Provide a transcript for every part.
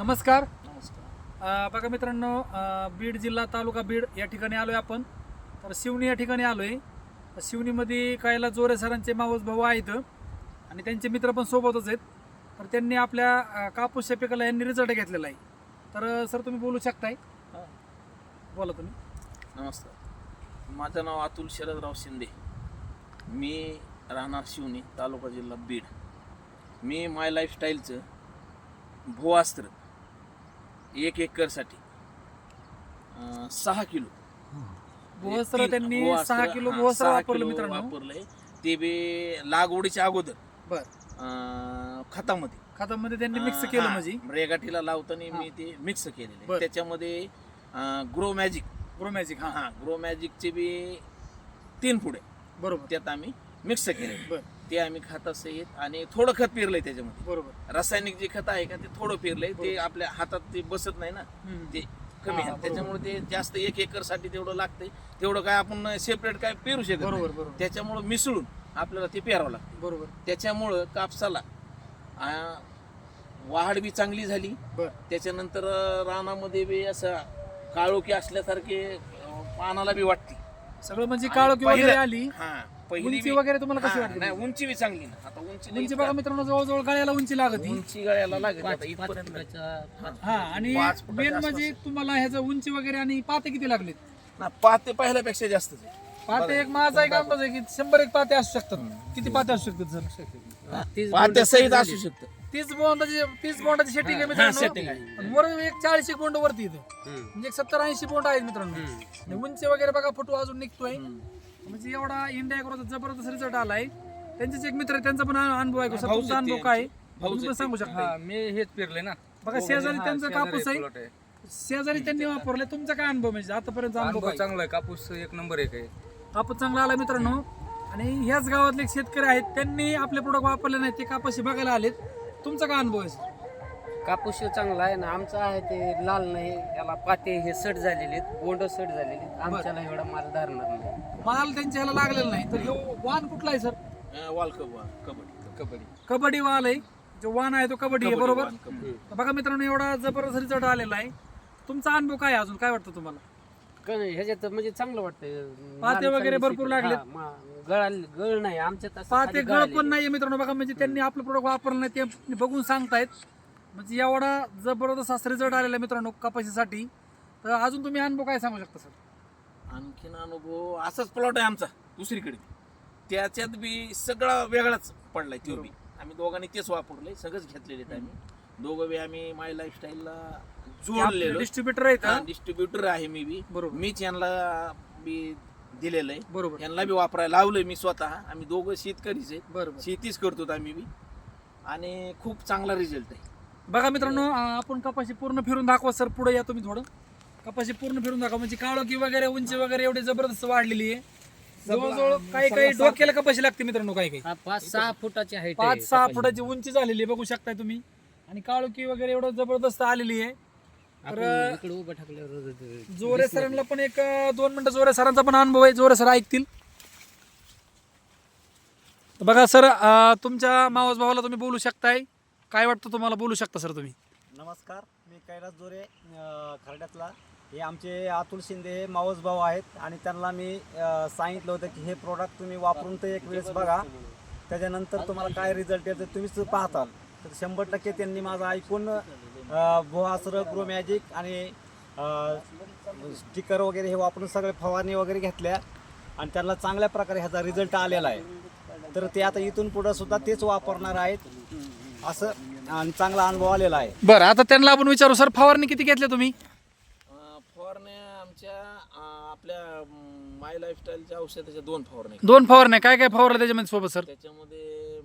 नमस्कार. नमस्कार. अ, बघा मित्रांनो अ, बीड जिल्हा तालुका बीड या ठिकाणी आलोय आपण. तर शिवणी या ठिकाणी आलोय. तर शिवणीमध्ये कायला जोरे सरांचे मावस भाऊ आहेत. आणि त्यांचे मित्र पण सोबतच आहेत. तर त्यांनी आपल्या अ, कापूसच्या पिकाला यांनी रिझल्ट घेतलेला आहे. तर सर तुम्ही बोलू शकताय? हा. बोला तुम्ही. नमस्कार. माझं नाव अतुल शरदराव शिंदे. मी राहणार शिवणी तालुका जिल्हा बीड. मी माय लाईफस्टाईलचं भूअस्त्र एक एकरसाठी. अं, सहा किलो. भुवस्त्र तीन- त्यांनी सहा किलो हा, भुवस्त्र सहा वापरलं किलो मित्रांनो. वापरलंय. ते बी लागवडीच्या अगोदर. बर. अं, खतामध्ये. खतामध्ये त्यांनी मिक्स केलं हा, म्हणजे? रेगाटीला लावताना. मी ते मिक्स केलेले बर. त्याच्यामध्ये ग्रो मॅजिक ग्रो मॅजिक हा. हा हा ग्रो मॅजिकचे बी तीन पुढे. बरोबर. त्यात आम्ही मिक्स केले बर. ते आम्ही खतासहित आणि थोडं खत पेरलंय त्याच्यामध्ये. बरोबर. रासायनिक जे खत आहे का ते थोडं पेरलंय. ते बरोबर. आपल्या हातात ते बसत नाही ना. हम्म. ते कमी हा, आहे. बरोबर. त्याच्यामुळे ते जास्त एक एकरसाठी तेवढं लागतंय. तेवढं काय आपण सेपरेट काय पेरू शकत नाही. बरोबर बरोबर. त्याच्यामुळं मिसळून आपल्याला ते पेरावं लागतं बरोबर. त्याच्यामुळं कापसाला आ, वाढ बी चांगली झाली. बर. त्याच्यानंतर अं, रानामध्ये बी असं काळोखी असल्यासारखे अं, पानाला बी वाटते. सगळं म्हणजे आणि काळोखी पहिलं- आली. हा. पहिली उंची बी- वगैरे तुम्हाला कशी हा, वाटते नाही उंची बी चांगली ना आता उंची उंची बघा मित्रांनो जवळजवळ गळ्याला उंची लागत ही. उंची गळ्याला आता इथपर्यंत हा आणि पाच फुटाच्या मेन म्हणजे. तुम्हाला ह्याचं उंची वगैरे आणि पाते किती लागलेत? ना पाते पहिल्यापेक्षा जास्त पाते एक माझा एक अंदाज आहे की शंभर एक पाते असू शकतात. किती पाते असू शकतात सर पात्या सहित असू शकतं. तीस बोंडाची तीस बोंडाची सेटिंग आहे मित्रांनो. setting आहे. आणि वर एक चाळीस एक बोंड वरती इथं. म्हणजे एक सत्तर ऐंशी बोंड आहेत मित्रांनो. आणि उंची वगैरे बघा फोटो अजून निघतोय. म्हणजे एवढा इंडिया एग्रोचा जबरदस्त रिझल्ट आलाय. त्यांचेच एक मित्र आहे, त्यांचा पण अनुभव आहे भाऊच तुमचा आहेत अनुभव काय आहे? भाऊच तुम्ही पण आहेत सांगू हा शकता मी हेच पेरले ना. बघा शेजारी हा, त्यांचा शेजारी कापूस आहे. plot आहे. शेजारी त्यांनी वापरले तुमचा काय अनुभव म्हणजे? आतापर्यंत अनुभव अनुभव काय? चांगला आहे. कापूस एक नंबर एक आहे. कापूस चांगला आला मित्रांनो. आणि ह्याच गावातले एक शेतकरी आहेत त्यांनी आपले प्रोडक्ट वापरले नाही ते कापाशी बघायला आलेत. तुमचा काय अनुभव आहे? कापूस चांगला आहे ना. आमचं आहे ते लाल नाही याला पाते हे सट झालेले आहेत बोंड सट झालेले आहेत. आमच्याला एवढा माल धरणार नाही. माल त्यांच्या ह्याला लागलेला नाही. तर ह्यो वाण कुठला आहे सर? वाल कब कबड्डी. कबड्डी. कबड्डी वाल आहे. जो वाण आहे तो कबड्डी आहे बरोबर. तर बघा मित्रांनो एवढा जबरदस्त रिझल्ट आलेला आहे. तुमचा अनुभव काय आहे अजून? काय वाटतं तुम्हाला? का नाही ह्याच्यात म्हणजे चांगलं वाटतंय. पाते वगैरे भरपूर. लागलेत. हा, मा- गळ गळ नाही आमच्यात असं पाते खाली गळ. पण नाहीये मित्रांनो बघा म्हणजे त्यांनी आपलं प्रोडक्ट वापरलं नाही ते बघून सांगतायत. म्हणजे एवढा जबरदस्त असा रिझल्ट आलेला आहे मित्रांनो कपाशीसाठी. तर अजून तुम्ही अनुभव काय सांगू शकता सर? आणखीन अनुभव असाच प्लॉट आहे आमचा दुसरीकडे. त्याच्यात बी सगळा वेगळाच पडलाय तो बी. आम्ही दोघांनी तेच वापरले सगळंच घेतलेले आहेत आम्ही. दोघं बी आम्ही माय लाईफस्टाईलला जोडलेलो. डिस्ट्रीब्युटर आहेत हा? डिस्ट्रीब्युटर आहे मी बी. बरोबर. मीच यांना बी दिलेलं आहे बरोबर. यांना बी वापरायला लावलंय मी स्वतः. आम्ही दोघं शेतकरीच आहे बरोबर. शेतीच करतो आम्ही बी. आणि खूप चांगला रिझल्ट आहे. बघा मित्रांनो आपण कपाशी पूर्ण फिरून दाखवा सर पुढे या तुम्ही थोडं. कपाशी पूर्ण फिरून दाखवा. म्हणजे काळोखी वगैरे उंची वगैरे एवढी जबरदस्त वाढलेली आहे. जवळजवळ काही काही डोक्याला कपाशी लागते मित्रांनो काही काही. हा, पाच सहा फुटाची हाईट पाच सहा फुटाची उंची झालेली आहे बघू शकताय तुम्ही. आणि काळोखी वगैरे एवढं जबरदस्त आलेली आहे. तर इकडे उभं टाकल्यावर जोरे सरांना पण एक दोन मिनिटं जोरे सरांचा पण अनुभव आहे जोरे सर ऐकतील. तर बघा सर अं, तुमच्या मावस भावाला तुम्ही बोलू शकताय. काय वाटतं तुम्हाला बोलू शकता सर तुम्ही? नमस्कार मी कैलास जोरे अ, खर्ड्यातला. हे आमचे अतुल शिंदे हे मावस भाऊ आहेत आणि त्यांना मी अ, सांगितलं होतं की हे प्रोडक्ट तुम्ही वापरून तर एक वेळेस बघा. त्याच्यानंतर तुम्हाला काय रिझल्ट येतो तुम्हीच पाहताल तर शंभर टक्के त्यांनी माझं ऐकून भोआसर ग्रो मॅजिक आणि स्टिकर वगैरे हे वापरून सगळे फवारणी वगैरे घेतल्या आणि त्यांना चांगल्या प्रकारे ह्याचा रिझल्ट आलेला आहे. तर ते आता इथून पुढं सुद्धा तेच वापरणार आहेत असं आणि चांगला अनुभव आलेला आहे. बरं आता त्यांना आपण विचारू सर फवारणी किती घेतल्या तुम्ही अं, फवारण्या आमच्या अं, आपल्या माय लाईफस्टाईलच्या औषधाच्या दोन फवारण्या दोन फवारण्या. काय काय फवारलं त्याच्यामध्ये सोबत सर? त्याच्यामध्ये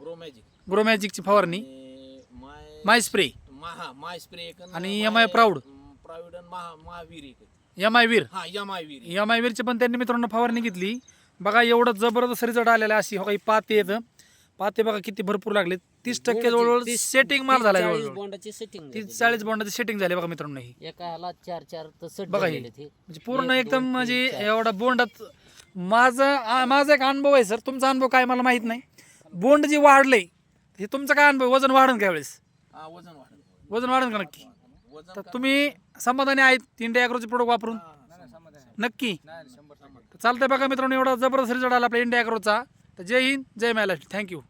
ग्रो मॅजिक ग्रो मॅजिकची फवारणी. माय माय स्प्रे महा माय स्प्रे एक आणि MI Proud. प्राऊड आणि महा महावीर एक. एम आय वीर हा M I Veer M I वीरची पण त्यांनी मित्रांनो फवारणी घेतली. बघा एवढं जबरदस्त रिझल्ट आलेला आहे अशी हो काही पाते येतं पाते बघा किती भरपूर लागले तीस टक्के जवळजवळ सेटिंग माल झाला चाळीस जवळजवळ. बोंडाची सेटिंग तीस चाळीस बॉन्डाची सेटिंग झाली बघा मित्रांनो ही. एका ह्याला चार चार तर सट बघा हे. झालेले ते म्हणजे पूर्ण एक, एकदम दोन, तीन, म्हणजे चार. एवढा बोंडात माझं आ- माझा एक अनुभव आहे सर. तुमचा अनुभव काय मला माहीत नाही. बोंड जे वाढलंय हे तुमचा काय अनुभव? वजन वाढन काय वेळेस हा वजन वाढेल का नक्की? वजन तर तुम्ही समाधानी आहेत इंडिया ॲग्रोचे प्रोडक्ट वापरून? नक्की? तर चालतंय बघा मित्रांनो एवढा जबरदस्त रिझल्ट आला आपल्या इंडिया ॲग्रोचा तर जय हिंद जय महाराष्ट्र थँक्यू